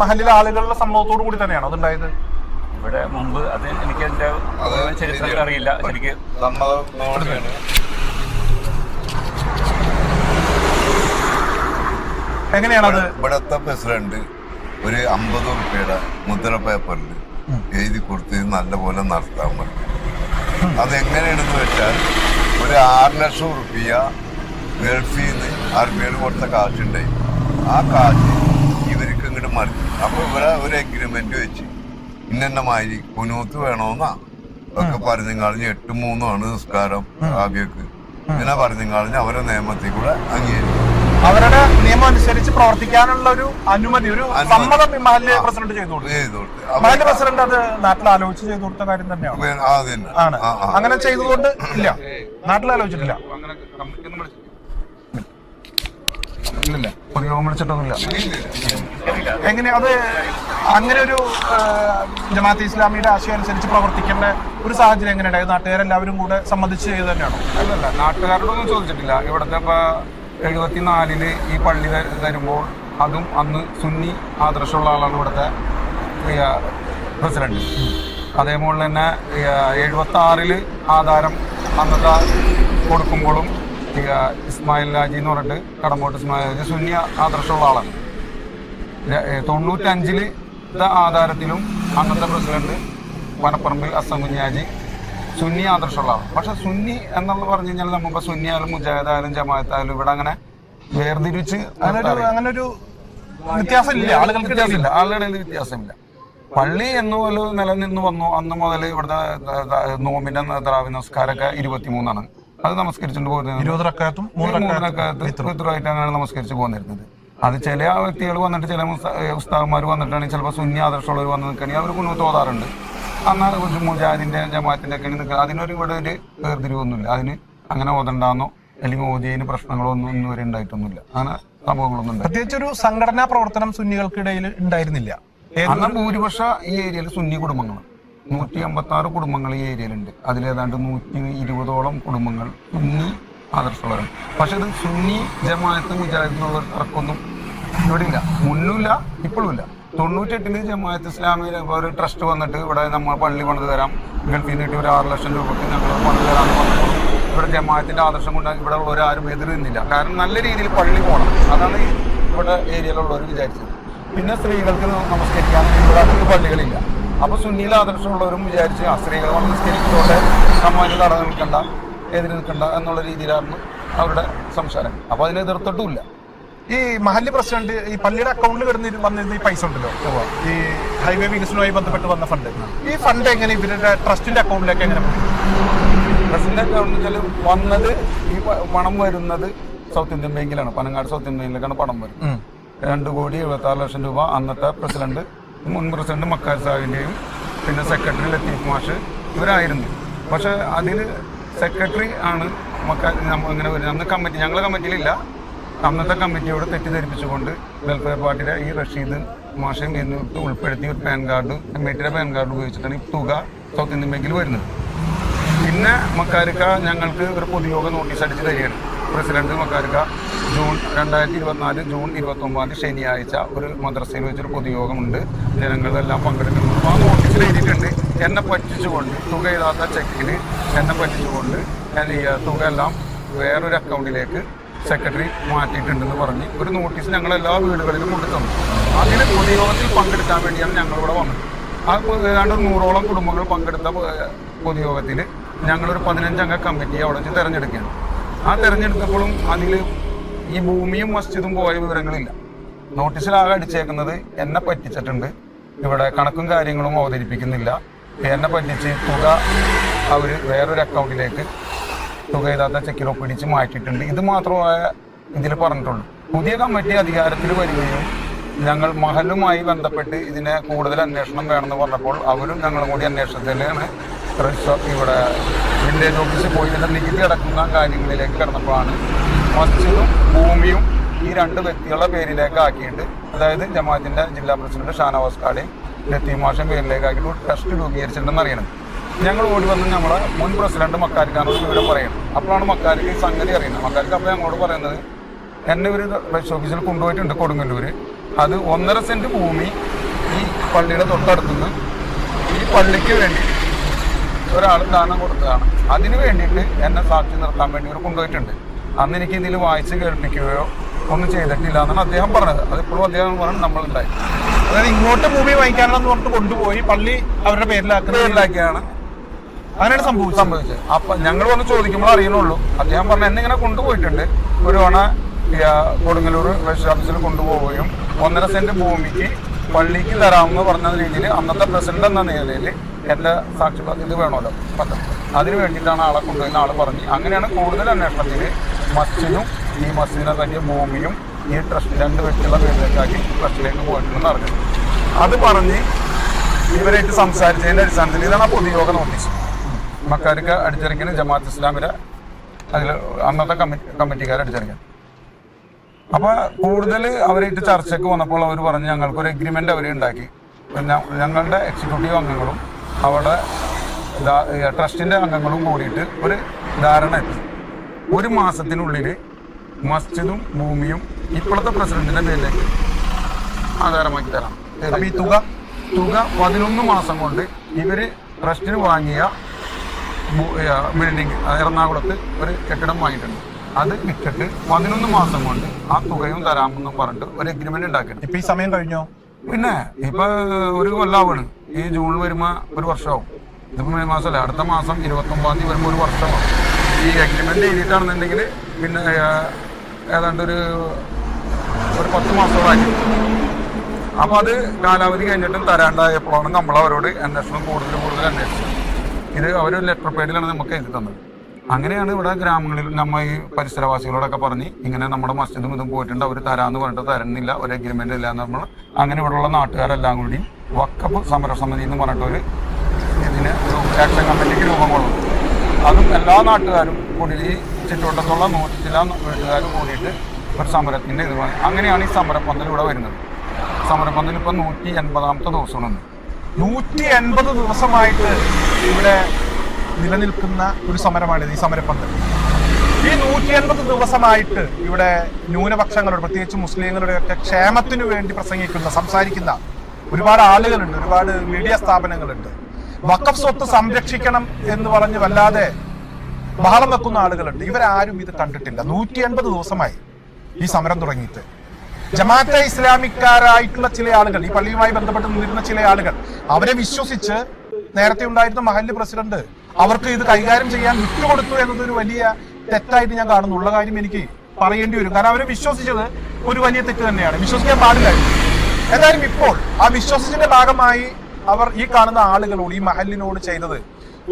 മഹലിലെ ആളുകളുടെ സമ്മതത്തോടു കൂടി തന്നെയാണോ അതുണ്ടായത്? ഇവിടെ മുമ്പ് അത് എനിക്ക് എന്റെ അത് ചരിത്രത്തിൽ അറിയില്ല. എനിക്ക് എങ്ങനെയാണത്? ഇവിടത്തെ പ്രസിഡന്റ് ഒരു അമ്പത് റുപ്യയുടെ മുദ്ര പേപ്പറിൽ എഴുതി കൊടുത്ത് നല്ലപോലെ നടത്താൻ പറഞ്ഞു. അതെങ്ങനെയാണെന്ന് വെച്ചാൽ ഒരു ആറ് ലക്ഷം റുപ്യ ഗൾഫിൽ നിന്ന് അറബിയിൽ കൊടുത്ത കാശുണ്ടായി. ആ കാശ് മറിച്ചു അപ്പൊ ഇവിടെ ഒരു എഗ്രിമെന്റ് വെച്ച് ഇന്നെന്ന മാതിരി കുനൂത്ത് വേണമെന്നാ ഒക്കെ പറഞ്ഞു കളഞ്ഞ് എട്ട് മൂന്നുമാണ് നിസ്കാരം ആദ്യമൊക്കെ ഇങ്ങനെ പറഞ്ഞു കളഞ്ഞ് അവരെ നിയമത്തിൽ കൂടെ അംഗീകരിക്കും. അവരുടെ നിയമം അനുസരിച്ച് പ്രവർത്തിക്കാനുള്ള ഒരു അനുമതി ഒരു സമ്മതം മഹല്ല് പ്രസിഡന്റ് ചെയ്തു. മഹല്ല് പ്രസിഡന്റ് അത് നാട്ടിൽ ആലോചിച്ച് ചെയ്തു കൊടുത്ത കാര്യം തന്നെയാണ്. ആണ്. അങ്ങനെ ചെയ്തതുകൊണ്ട് ഇല്ല. നാട്ടിൽ ആലോചിച്ചിട്ടില്ല. ഇല്ലില്ല. പൊതുയോഗം വിളിച്ചിട്ടൊന്നുമില്ല. എങ്ങനെ അത് അങ്ങനെ ഒരു ജമാഅത്ത് ഇസ്ലാമിയുടെ ആശയം അനുസരിച്ച് പ്രവർത്തിക്കേണ്ട ഒരു സാഹചര്യം എങ്ങനെയുണ്ടായത് നാട്ടുകാരെല്ലാവരും കൂടെ സമ്മതിച്ച് ചെയ്ത് തന്നെയാണോ? അല്ലല്ല നാട്ടുകാരോടൊന്നും ചോദിച്ചിട്ടില്ല. ഇവിടുത്തെ ഇപ്പൊ എഴുപത്തിനാലിൽ ഈ പള്ളി തരുമ്പോൾ അതും അന്ന് സുന്നി ആദർശമുള്ള ആളാണ് ഇവിടുത്തെ പ്രസിഡന്റ്. അതേപോലെ തന്നെ എഴുപത്തി ആറിൽ ആധാരം അന്നത്തെ കൊടുക്കുമ്പോഴും ഇസ്മായിൽ രാജി എന്ന് പറഞ്ഞിട്ട് കടമ്പോട്ട് ഇസ്മായിൽ രാജി. സുന്നി ആദർശമുള്ള ആളാണ്. തൊണ്ണൂറ്റഞ്ചിൽ ആധാരത്തിലും അന്നത്തെ പ്രസിഡന്റ് വനപ്പറമ്പിൽ അസം കുഞ്ഞാജി സുന്നി ആദർശമുള്ളതാണ് പക്ഷെ സുന്നി എന്നുള്ള പറഞ്ഞു കഴിഞ്ഞാൽ നമുക്ക് സുന്നി ആയാലും മുജാഹിദ് ആയാലും ജമാഅത്ത് ഇവിടെ അങ്ങനെ വേർതിരിച്ച് അങ്ങനെ ഒരു അങ്ങനെ ഒരു വ്യത്യാസം ഇല്ല ആളുകൾക്ക് വ്യത്യാസമില്ല. ഇടയിൽ വ്യത്യാസമില്ല. പള്ളി എന്നുപോലെ നിലനിന്ന് വന്നു അന്ന് മുതൽ ഇവിടുത്തെ നോമിന്റെ ദ്രാവി നമസ്കാരമൊക്കെ ഇരുപത്തിമൂന്നാണ്. അത് നമസ്കരിച്ചുകൊണ്ട് പോകുന്നത് ഇരുപത് റക്കാത്തും നമസ്കരിച്ച് പോന്നിരുന്നത്. അത് ചില വ്യക്തികൾ വന്നിട്ട് ചില ഉസ്താവന്മാർ വന്നിട്ടാണ് ചിലപ്പോൾ സുന്നി ആദർശമുള്ളവർ വന്ന് നിൽക്കുകയാണെങ്കിൽ അവർ കുന്നു തോതാറുണ്ട് കുറച്ച് മുജാഹിദിന്റെ ജമാഅത്തിന്റെ ഒക്കെ നിൽക്കുക അതിനൊരു ഇവിടെ ഒരു വേർതിരിവൊന്നുമില്ല. അതിന് അങ്ങനെ ഓതണ്ടാന്നോ അല്ലെങ്കിൽ ഓതിയതിന് പ്രശ്നങ്ങളോ ഒന്നും ഇന്ന് വരെ ഉണ്ടായിട്ടൊന്നുമില്ല. അങ്ങനെ സംഭവങ്ങളൊന്നും പ്രത്യേകിച്ച് ഒരു സംഘടനാ പ്രവർത്തനം സുന്നികൾക്കിടയിൽ ഉണ്ടായിരുന്നില്ല. അന്ന് ഭൂരിപക്ഷ ഈ ഏരിയയിൽ സുന്നി കുടുംബങ്ങളാണ്. നൂറ്റി അമ്പത്തി ആറ് കുടുംബങ്ങൾ ഈ ഏരിയയിലുണ്ട്. അതിലേതാണ്ട് നൂറ്റി ഇരുപതോളം കുടുംബങ്ങൾ സുന്നി ആദർശമുള്ളവരാണ്. പക്ഷെ ഇത് സുന്നി ജമാഅത്ത് മുജാഹിദ് എന്നുള്ള ഒരു തർക്കമൊന്നും ഇവിടെ ഇല്ല മുന്നുമില്ല ഇപ്പോഴും ഇല്ല തൊണ്ണൂറ്റെട്ടിന് ജമാഅത്ത് ഇസ്ലാമിൽ ഒരു ട്രസ്റ്റ് വന്നിട്ട് ഇവിടെ നമ്മൾ പള്ളി പണിത് തരാം. ഗൾഫിൽ നിന്നിട്ട് ഒരു ആറ് ലക്ഷം രൂപയ്ക്ക് ഞങ്ങൾ പണിത് തരാമെന്ന് പറഞ്ഞപ്പോൾ ഇവിടെ ജമാഅത്തിന്റെ ആദർശം കൊണ്ട് ഇവിടെ ഉള്ളവർ ആരും എതിരുന്നില്ല. കാരണം നല്ല രീതിയിൽ പള്ളി പോകണം അതാണ് ഇവിടെ ഏരിയയിലുള്ളവർ വിചാരിച്ചത്. പിന്നെ സ്ത്രീകൾക്ക് നമസ്കരിക്കാൻ ഇവിടെ പള്ളികളില്ല. അപ്പൊ സുന്നിയിൽ ആദർശമുള്ളവരും വിചാരിച്ച് ആ സ്ത്രീകൾ വന്ന് നിസ്കരിക്കുന്നതോടെ സമ്മാനം തടഞ്ഞു നിൽക്കണ്ട എതിര് നിൽക്കണ്ട എന്നുള്ള രീതിയിലായിരുന്നു അവരുടെ സംസാരം. അപ്പൊ അതിനെ എതിർത്തിട്ടുമില്ല. ഈ മഹല്ല് പ്രസിഡന്റ് ഈ പള്ളിയുടെ അക്കൗണ്ടിൽ കിടന്ന് വന്നിരുന്ന ഈ പൈസ ഉണ്ടല്ലോ? ഈ ഹൈവേ വികസനവുമായി ബന്ധപ്പെട്ട് വന്ന ഫണ്ട് ഈ ഫണ്ട് എങ്ങനെ? ഇവരുടെ ട്രസ്റ്റിന്റെ അക്കൗണ്ടിലേക്ക് എങ്ങനെ ട്രസ്റ്റിന്റെ പ്രസിഡന്റ് അക്കൗണ്ട് വെച്ചാൽ വന്നത് ഈ പണം വരുന്നത് സൗത്ത് ഇന്ത്യൻ ബാങ്കിലാണ് പനങ്ങാട് സൗത്ത് ഇന്ത്യൻ ബാങ്കിലേക്കാണ് പണം വരുന്നത്. രണ്ട് കോടി എഴുപത്തി ആറ് ലക്ഷം രൂപ അന്നത്തെ പ്രസിഡന്റ് മുൻ പ്രസിഡന്റ് മക്കാർ സാഹിന്റെയും പിന്നെ സെക്രട്ടറി ലത്തീഫ് മാഷ് ഇവരായിരുന്നു. പക്ഷെ അതിൽ സെക്രട്ടറി ആണ് മക്കാർ ഇങ്ങനെ വരുന്നത്. അന്ന് കമ്മിറ്റി ഞങ്ങളെ കമ്മിറ്റിയിലില്ല അന്നത്തെ കമ്മിറ്റിയോട് തെറ്റിദ്ധരിപ്പിച്ചുകൊണ്ട് വെൽഫെയർ പാർട്ടിയുടെ ഈ റഷീദ് മാഷയും എന്നിട്ട് ഉൾപ്പെടുത്തി ഒരു പാൻ കാർഡ് കമ്മിറ്റിയുടെ പാൻ കാർഡ് ഉപയോഗിച്ചിട്ടാണ് ഈ തുക സൗത്ത് ഇന്ത്യൻ ബാങ്കിൽ വരുന്നത്. പിന്നെ മക്കാരിക്ക ഞങ്ങൾക്ക് ഒരു പൊതുയോഗ നോട്ടീസ് അടിച്ച് തരികയാണ്. പ്രസിഡന്റ് മക്കാരിക്ക ജൂൺ രണ്ടായിരത്തി ഇരുപത്തിനാല് ജൂൺ ഇരുപത്തി ഒമ്പതാം തീയതി ശനിയാഴ്ച ഒരു മദ്രസയിൽ വെച്ചൊരു പൊതുയോഗമുണ്ട്. ജനങ്ങളെല്ലാം പങ്കെടുക്കുന്നു ആ നോട്ടീസിൽ എഴുതിയിട്ടുണ്ട് എന്നെ പറ്റിച്ചുകൊണ്ട് തുക എഴുതാത്ത ചെക്കിൽ എന്നെ പറ്റിച്ചുകൊണ്ട് തുക എല്ലാം വേറൊരു അക്കൗണ്ടിലേക്ക് സെക്രട്ടറി മാറ്റിയിട്ടുണ്ടെന്ന് പറഞ്ഞ് ഒരു നോട്ടീസ് ഞങ്ങൾ എല്ലാ വീടുകളിലും കൊണ്ടു തന്നു. അതിന് പൊതുയോഗത്തിൽ പങ്കെടുക്കാൻ വേണ്ടിയാണ് ഞങ്ങളിവിടെ വന്നത്. ആ ഏതാണ്ട് നൂറോളം കുടുംബങ്ങൾ പങ്കെടുത്ത പൊതുയോഗത്തിൽ ഞങ്ങളൊരു പതിനഞ്ചംഗ കമ്മിറ്റി അവിടെ വെച്ച് തിരഞ്ഞെടുക്കുകയാണ്. ആ തിരഞ്ഞെടുത്തപ്പോഴും അതിൽ ഈ ഭൂമിയും മസ്ജിദും പോയ വിവരങ്ങളില്ല. നോട്ടീസിലാകെ അടിച്ചേക്കുന്നത് എന്നെ പറ്റിച്ചിട്ടുണ്ട്. ഇവിടെ കണക്കും കാര്യങ്ങളും അവതരിപ്പിക്കുന്നില്ല. എന്നെ പറ്റിച്ച് തുക അവർ വേറൊരു അക്കൗണ്ടിലേക്ക് തുക ഇതാത്ത ചെക്കിലോ പിടിച്ച് മാറ്റിയിട്ടുണ്ട്. ഇത് മാത്രമായ ഇതിൽ പറഞ്ഞിട്ടുള്ളൂ. പുതിയ കമ്മിറ്റി അധികാരത്തിൽ വരികയും ഞങ്ങൾ മഹലുമായി ബന്ധപ്പെട്ട് ഇതിനെ കൂടുതൽ അന്വേഷണം വേണമെന്ന് പറഞ്ഞപ്പോൾ അവരും ഞങ്ങളും കൂടി അന്വേഷണത്തിലാണ് ഇവിടെ വില്ലേജ് ഓഫീസിൽ പോയി ഇതിന്റെ നികുതി അടക്കുന്ന കാര്യങ്ങളിലേക്ക് കിടന്നപ്പോഴാണ് മസ്ജിദും ഭൂമിയും ഈ രണ്ട് വ്യക്തികളുടെ പേരിലേക്ക് ആക്കിയിട്ട് അതായത് ജമാഅത്തിന്റെ ജില്ലാ പ്രസിഡന്റ് ഷാനവാസ് കാളി ലത്തീം മാഷൻ പേരിലേക്ക് ആക്കിയിട്ട് ഒരു ട്രസ്റ്റ് രൂപീകരിച്ചിട്ടുണ്ടെന്ന് അറിയണം ഞങ്ങൾ ഓടി വന്ന് നമ്മളെ മുൻ പ്രസിഡന്റ് മക്കാരിക്കാനോട് വിവരം പറയണം. അപ്പോഴാണ് മക്കാരിക്ക് ഈ സംഗതി അറിയുന്നത്. മക്കാരിക്ക് അപ്പോൾ ഞങ്ങളോട് പറയുന്നത് എന്നെ ഒരു റെസ്റ്റ് ഓഫീസിൽ കൊണ്ടുപോയിട്ടുണ്ട് കൊടുങ്ങല്ലൂർ അത് ഒന്നര സെന്റ് ഭൂമി ഈ പള്ളിയുടെ തൊട്ടടുത്തുനിന്ന് ഈ പള്ളിക്ക് വേണ്ടി ഒരാൾ ദാനം കൊടുത്തതാണ്. അതിന് വേണ്ടിയിട്ട് എന്നെ സാക്ഷി നിർത്താൻ വേണ്ടി ഇവർ കൊണ്ടുപോയിട്ടുണ്ട്. അന്ന് എനിക്ക് ഇതിൽ വായിച്ച് കേൾപ്പിക്കുകയോ ഒന്നും ചെയ്തിട്ടില്ല എന്നാണ് അദ്ദേഹം പറഞ്ഞത്. അതിപ്പോഴും അദ്ദേഹം പറഞ്ഞു നമ്മളുണ്ടായി. അതായത് ഇങ്ങോട്ട് ഭൂമി വാങ്ങിക്കാനാണെന്ന് പറഞ്ഞിട്ട് കൊണ്ടുപോയി പള്ളി അവരുടെ പേരിലാക്കിയാണ്. അങ്ങനെയാണ് സംഭവിച്ചത്. സംഭവിച്ചത്. അപ്പൊ ഞങ്ങൾ വന്ന് ചോദിക്കുമ്പോൾ അറിയണുള്ളൂ. അദ്ദേഹം പറഞ്ഞു എന്നെ ഇങ്ങനെ കൊണ്ടുപോയിട്ടുണ്ട്. ഒരു തവണ കൊടുങ്ങലൂർ കൊടുങ്ങല്ലൂർ റെജിസ്റ്റർ ഓഫീസിൽ കൊണ്ടുപോവുകയും ഒന്നര സെന്റ് ഭൂമിക്ക് പള്ളിക്ക് തരാമെന്ന് പറഞ്ഞ രീതിയിൽ അന്നത്തെ പ്രസിഡന്റ് എന്ന നിലയിൽ എന്റെ സാക്ഷി ഇത് വേണമല്ലോ. പത്രം. അതിന് വേണ്ടിയിട്ടാണ് ആളെ കൊണ്ടുവരുന്ന ആൾ പറഞ്ഞു. അങ്ങനെയാണ് കൂടുതൽ അന്വേഷണത്തിൽ മസ്ജിദും ഈ മസ്ജിദിനെ തന്നെ ഭൂമിയും ഈ ട്രസ്റ്റ് രണ്ട് വ്യക്തികളെ പേരിലേക്കാക്കി ട്രസ്റ്റിലേക്ക് പോയിട്ടുണ്ടെന്ന് അറിഞ്ഞത് അത് പറഞ്ഞ് ഇവരായിട്ട് സംസാരിച്ചതിന്റെ അടിസ്ഥാനത്തിൽ ഇതാണ് പൊതുയോഗ നോട്ടീസ്. മക്കാർക്ക് അടിച്ചിറക്കിന് ജമാഅത്ത് ഇസ്ലാമിലെ അതിൽ അന്നത്തെ കമ്മിറ്റി അടിച്ചിറക്കി അപ്പൊ കൂടുതൽ അവരായിട്ട് ചർച്ചയ്ക്ക് വന്നപ്പോൾ അവർ പറഞ്ഞു ഞങ്ങൾക്ക് ഒരു എഗ്രിമെന്റ് അവരെ ഉണ്ടാക്കി. ഞങ്ങളുടെ എക്സിക്യൂട്ടീവ് അംഗങ്ങളും അവിടെ ട്രസ്റ്റിന്റെ അംഗങ്ങളും കൂടിയിട്ട് ഒരു ധാരണ എത്തി. ഒരു മാസത്തിനുള്ളിൽ മസ്ജിദും ഭൂമിയും ഇപ്പോഴത്തെ പ്രസിഡന്റിന്റെ പേരിലേക്ക് ആധാരമാക്കി തരാം ഈ തുക തുക പതിനൊന്ന് മാസം കൊണ്ട് ഇവർ ട്രസ്റ്റിന് വാങ്ങിയ ബിൽഡിംഗ് എറണാകുളത്ത് ഒരു കെട്ടിടം വാങ്ങിയിട്ടുണ്ട്. അത് വിറ്റിട്ട് പതിനൊന്ന് മാസം കൊണ്ട് ആ തുകയും തരാമെന്ന് പറഞ്ഞിട്ട് ഒരു അഗ്രിമെന്റ് ഉണ്ടാക്കിയിട്ട് ഇപ്പൊ ഈ സമയം കഴിഞ്ഞോ? പിന്നെ ഇപ്പൊ ഒരു കൊല്ലാവാണ്. ഈ ജൂൺ വരുമ്പോ ഒരു വർഷമാവും. ഇതിപ്പോ മെയ് മാസമല്ല? അടുത്ത മാസം ഇരുപത്തി ഒമ്പതാം തീയതി വരുമ്പോൾ ഒരു വർഷമാവും. ഈ അഗ്രിമെന്റ് എഴുതിയിട്ടാണെന്നുണ്ടെങ്കിൽ പിന്നെ ഏതാണ്ട് ഒരു ഒരു പത്ത് മാസത്തോളായി അപ്പൊ അത് കാലാവധി കഴിഞ്ഞിട്ടും തരാണ്ടായപ്പോഴാണ് നമ്മൾ അവരോട് അന്വേഷണം കൂടുതൽ കൂടുതൽ അന്വേഷിച്ചത്. ഇത് അവർ ലെറ്റർ പേഡിലാണ് നമുക്ക് എഴുതി തന്നത്. അങ്ങനെയാണ് ഇവിടെ ഗ്രാമങ്ങളിൽ നമ്മൾ ഈ പരിസരവാസികളോടൊക്കെ പറഞ്ഞ് ഇങ്ങനെ നമ്മുടെ മസ്ജിദും ഇതും പോയിട്ടുണ്ട്. അവർ തരാന്ന് പറഞ്ഞിട്ട് തരുന്നില്ല ഒരു അഗ്രിമെന്റ് ഇല്ല നമ്മൾ അങ്ങനെ ഇവിടെയുള്ള നാട്ടുകാരെല്ലാം കൂടി വക്കപ്പ് സമരസമിതി എന്ന് പറഞ്ഞിട്ട് ഒരു ഇതിന് ആക്ഷൻ കമ്മിറ്റിക്ക് രൂപം കൊള്ളും അതും എല്ലാ നാട്ടുകാരും കൂടി ഈ ചുറ്റുവട്ടത്തുള്ള നൂറ്റി വീട്ടുകാരും കൂടിയിട്ട് ഒരു സമരത്തിന്റെ ഇത്. അങ്ങനെയാണ് ഈ സമരപ്പന്തൽ ഇവിടെ വരുന്നത്. സമരപ്പന്തൽ ഇപ്പം നൂറ്റി എൺപതാമത്തെ ദിവസമാണ്. നൂറ്റി എൺപത് ദിവസമായിട്ട് ഇവിടെ നിലനിൽക്കുന്ന ഒരു സമരമാണിത് ഈ സമരപ്പന്തൽ ഈ നൂറ്റി എൺപത് ദിവസമായിട്ട് ഇവിടെ ന്യൂനപക്ഷങ്ങളുടെ പ്രത്യേകിച്ച് മുസ്ലിങ്ങളുടെ ഒക്കെ ക്ഷേമത്തിനു വേണ്ടി പ്രസംഗിക്കുന്ന സംസാരിക്കുന്ന ഒരുപാട് ആളുകളുണ്ട് ഒരുപാട് മീഡിയ സ്ഥാപനങ്ങളുണ്ട്. വക്കഫ് സ്വത്ത് സംരക്ഷിക്കണം എന്ന് പറഞ്ഞ് വല്ലാതെ ബഹളം വെക്കുന്ന ആളുകളുണ്ട്. ഇവരാരും ഇത് കണ്ടിട്ടില്ല. നൂറ്റി എൺപത് ദിവസമായി ഈ സമരം തുടങ്ങിയിട്ട്. ജമാഅത്തെ ഇസ്ലാമിക്കാരായിട്ടുള്ള ചില ആളുകൾ ഈ പള്ളിയുമായി ബന്ധപ്പെട്ട് നിന്നിരുന്ന ചില ആളുകൾ അവരെ വിശ്വസിച്ച് നേരത്തെ ഉണ്ടായിരുന്ന മഹല്ല് പ്രസിഡന്റ് അവർക്ക് ഇത് കൈകാര്യം ചെയ്യാൻ വിട്ടുകൊടുത്തു എന്നതൊരു വലിയ തെറ്റായിട്ട് ഞാൻ കാണുന്നു. ഉള്ള കാര്യം എനിക്ക് പറയേണ്ടി വരും. കാരണം അവരെ വിശ്വസിച്ചത് ഒരു വലിയ തെറ്റ് തന്നെയാണ്. വിശ്വസിക്കാൻ പാടില്ലായിരുന്നു എന്തായാലും ഇപ്പോൾ ആ വിശ്വസിച്ചതിന്റെ ഭാഗമായി അവർ ഈ കാണുന്ന ആളുകളോട് ഈ മഹലിനോട് ചെയ്തത്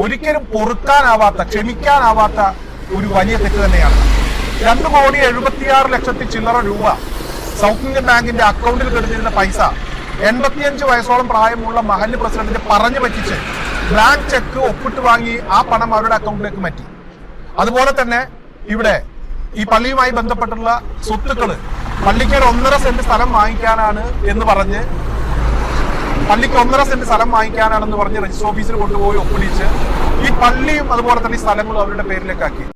ഒരിക്കലും പൊറുക്കാനാവാത്ത ക്ഷമിക്കാനാവാത്ത ഒരു വലിയ തെറ്റ് തന്നെയാണ്. രണ്ട് കോടി എഴുപത്തിയാറ് ലക്ഷത്തി ചില്ലറ രൂപ സൗത്ത് ഇന്ത്യൻ ബാങ്കിന്റെ അക്കൗണ്ടിൽ കിടന്നിരുന്ന പൈസ എൺപത്തിയഞ്ച് വയസ്സോളം പ്രായമുള്ള മഹൽ പ്രസിഡന്റിനെ പറഞ്ഞു പറ്റിച്ച് ബ്ലാങ്ക് ചെക്ക് ഒപ്പിട്ട് വാങ്ങി ആ പണം അവരുടെ അക്കൗണ്ടിലേക്ക് മാറ്റി. അതുപോലെ തന്നെ ഇവിടെ ഈ പള്ളിയുമായി ബന്ധപ്പെട്ടുള്ള സ്വത്തുക്കൾ പള്ളിക്ക് ഒന്നര സെന്റ് സ്ഥലം വാങ്ങിക്കാനാണ് എന്ന് പറഞ്ഞ് പള്ളിക്ക് ഒന്നര സെന്റ് സ്ഥലം വാങ്ങിക്കാനാണെന്ന് പറഞ്ഞ് രജിസ്റ്റർ ഓഫീസിൽ കൊണ്ടുപോയി ഒപ്പിടിച്ച് ഈ പള്ളിയും അതുപോലെ തന്നെ ഈ സ്ഥലങ്ങളും അവരുടെ പേരിലേക്കാക്കി.